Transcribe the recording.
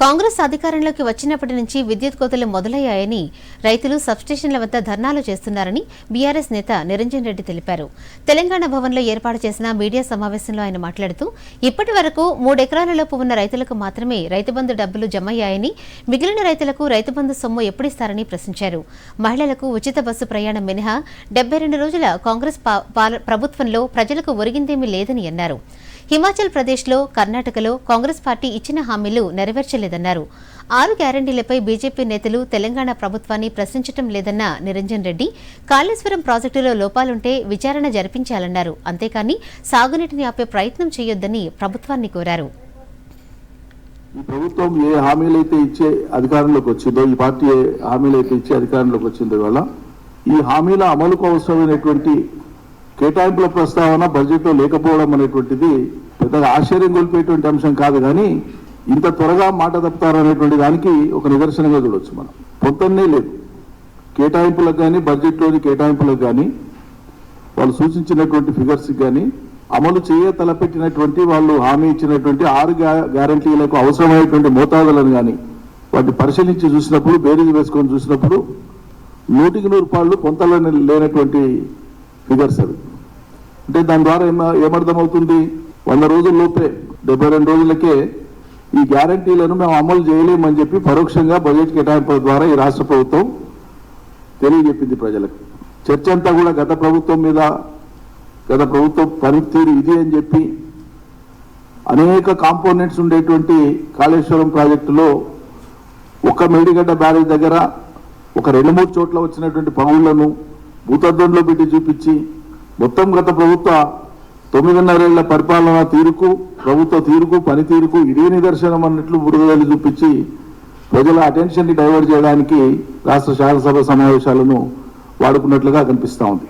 కాంగ్రెస్ అధికారంలోకి వచ్చినప్పటి నుంచి విద్యుత్ కోతలు మొదలయ్యాయని రైతులు సబ్స్టేషన్ల వద్ద ధర్నాలు చేస్తున్నారని బీఆర్ఎస్ నేత నిరంజన్ రెడ్డి తెలిపారు. తెలంగాణ భవన్లో ఏర్పాటు చేసిన మీడియా సమావేశంలో ఆయన మాట్లాడుతూ ఇప్పటి వరకు మూడెకరాలలోపు ఉన్న రైతులకు మాత్రమే రైతుబంధు డబ్బులు జమయ్యాయని మిగిలిన రైతులకు రైతుబంధు సొమ్ము ఎప్పుడిస్తారని ప్రశ్నించారు. మహిళలకు ఉచిత బస్సు ప్రయాణం మినహా డెబ్బై రెండు రోజుల కాంగ్రెస్ పాల- ప్రభుత్వంలో ప్రజలకు ఒరిగిందేమీ లేదని అన్నారు. హిమాచల్ ప్రదేశ్లో కర్ణాటకలో కాంగ్రెస్ పార్టీ ఇచ్చిన హామీలు నెరవేర్చలేదన్నారు. ఆరు గ్యారంటీలపై బీజేపీ నేతలు తెలంగాణ ప్రభుత్వాన్ని ప్రశ్నించడం లేదన్న నిరంజన్ రెడ్డి కాళేశ్వరం ప్రాజెక్టులో లోపాలుంటే విచారణ జరిపించాలన్నారు. అంతేకాని సాగునీటిని ఆపే ప్రయత్నం చేయొద్దని ప్రభుత్వాన్ని కోరారు. ఈ ప్రభుత్వం ఏ హామీలు అయితే ఇచ్చే అధికారంలోకి వచ్చిందో ఈ పార్టీ ఏ హామీలు అయితే ఇచ్చే అధికారంలోకి వచ్చిందో వల్ల ఈ హామీల అమలుకు అవసరమైనటువంటి కేటాయింపుల ప్రస్తావన బడ్జెట్లో లేకపోవడం అనేటువంటిది పెద్దగా ఆశ్చర్యం కోల్పోయేటువంటి అంశం కాదు కానీ ఇంత త్వరగా మాట తప్పుతారు అనేటువంటి దానికి ఒక నిదర్శనంగా చూడవచ్చు మనం. పొద్దున్నే లేదు. కేటాయింపులకు కానీ బడ్జెట్లోని కేటాయింపులకు కానీ వాళ్ళు సూచించినటువంటి ఫిగర్స్కి కానీ అమలు చేయ తలపెట్టినటువంటి వాళ్ళు హామీ ఇచ్చినటువంటి ఆరు గ్యా- గ్యారంటీలకు అవసరమైనటువంటి మోతాదులను కానీ వాటిని పరిశీలించి చూసినప్పుడు బేరీజ్ వేసుకొని చూసినప్పుడు నూటికి నూరు పాళ్ళు పొంతలని లేనటువంటి ఫిగర్స్ అవి. అంటే దాని ద్వారా ఏమ ఏమర్థమవుతుంది? వంద రోజుల లోపే డెబ్బై రెండు రోజులకే ఈ గ్యారంటీలను మేము అమలు చేయలేమని చెప్పి పరోక్షంగా బడ్జెట్ కేటాయింపుల ద్వారా ఈ రాష్ట్ర ప్రభుత్వం తెలియజెప్పింది ప్రజలకు. చర్చ అంతా కూడా గత ప్రభుత్వం మీద గత ప్రభుత్వం పనితీరు ఇది అని చెప్పి అనేక కాంపోనెంట్స్ ఉండేటువంటి కాళేశ్వరం ప్రాజెక్టులో ఒక మేడిగడ్డ బ్యారేజ్ దగ్గర ఒక రెండు మూడు చోట్ల వచ్చినటువంటి పనులను భూతద్దంలో పెట్టి చూపించి మొత్తం గత ప్రభుత్వ తొమ్మిదిన్నరేళ్ళ పరిపాలన తీరుకు ప్రభుత్వ తీరుకు పనితీరుకు ఇదే నిదర్శనం అన్నట్లు బురదలు చూపించి ప్రజల అటెన్షన్ డైవర్ట్ చేయడానికి రాష్ట్ర శాసనసభ సమావేశాలను వాడుకున్నట్లుగా కనిపిస్తూ ఉంది.